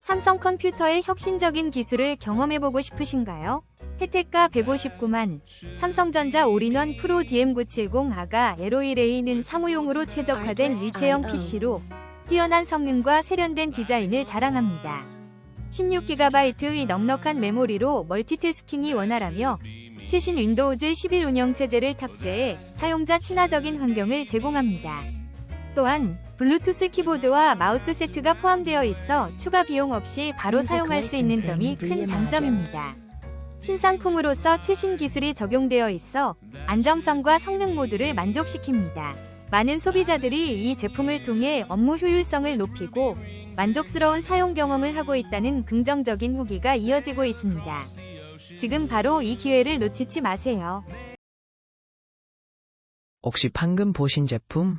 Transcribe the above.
삼성 컴퓨터의 혁신적인 기술을 경험해보고 싶으신가요? 혜택가 159만, 삼성전자 올인원 프로 DM970 아가 LOE레이는 사무용으로 최적화된 일체형 PC로 뛰어난 성능과 세련된 디자인을 자랑합니다. 16GB의 넉넉한 메모리로 멀티태스킹이 원활하며 최신 윈도우즈 11 운영 체제를 탑재해 사용자 친화적인 환경을 제공합니다. 또한 블루투스 키보드와 마우스 세트가 포함되어 있어 추가 비용 없이 바로 사용할 수 있는 점이 큰 장점입니다. 신상품으로서 최신 기술이 적용되어 있어 안정성과 성능 모두를 만족시킵니다. 많은 소비자들이 이 제품을 통해 업무 효율성을 높이고 만족스러운 사용 경험을 하고 있다는 긍정적인 후기가 이어지고 있습니다. 지금 바로 이 기회를 놓치지 마세요. 혹시 방금 보신 제품